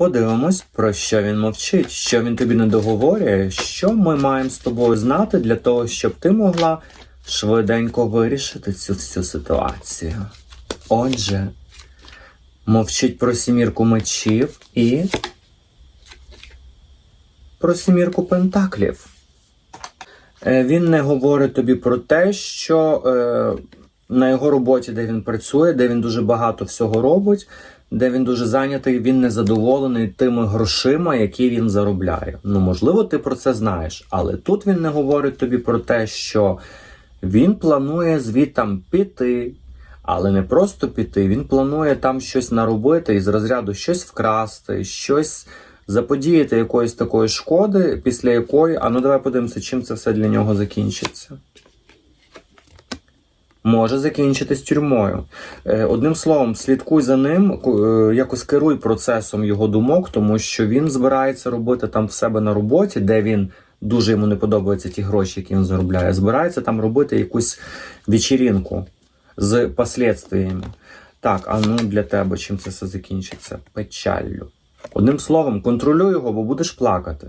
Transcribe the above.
Подивимось, про що він мовчить, що він тобі не договорює, що ми маємо з тобою знати для того, щоб ти могла швиденько вирішити цю всю ситуацію. Отже, мовчить про сімірку мечів і про сімірку пентаклів. Е, Він не говорить тобі про те, що е, на його роботі, де він працює, де він дуже багато всього робить, де він дуже зайнятий, він не задоволений тими грошима, які він заробляє. Ну, можливо, ти про це знаєш, але тут він не говорить тобі про те, що він планує звідтам піти, але не просто піти. Він планує там щось наробити із розряду щось вкрасти, щось заподіяти якоїсь такої шкоди, після якої, а ну давай подивимося, чим це все для нього закінчиться. Може закінчитись тюрмою. Е, Одним словом, слідкуй за ним, е, якось керуй процесом його думок, тому що він збирається робити там в себе на роботі, де він дуже йому не подобаються ті гроші, які він заробляє. Збирається там робити якусь вечірінку з последствиями. Так, а ну для тебе чим це все закінчиться? Печаллю. Одним словом, контролюй його, бо будеш плакати.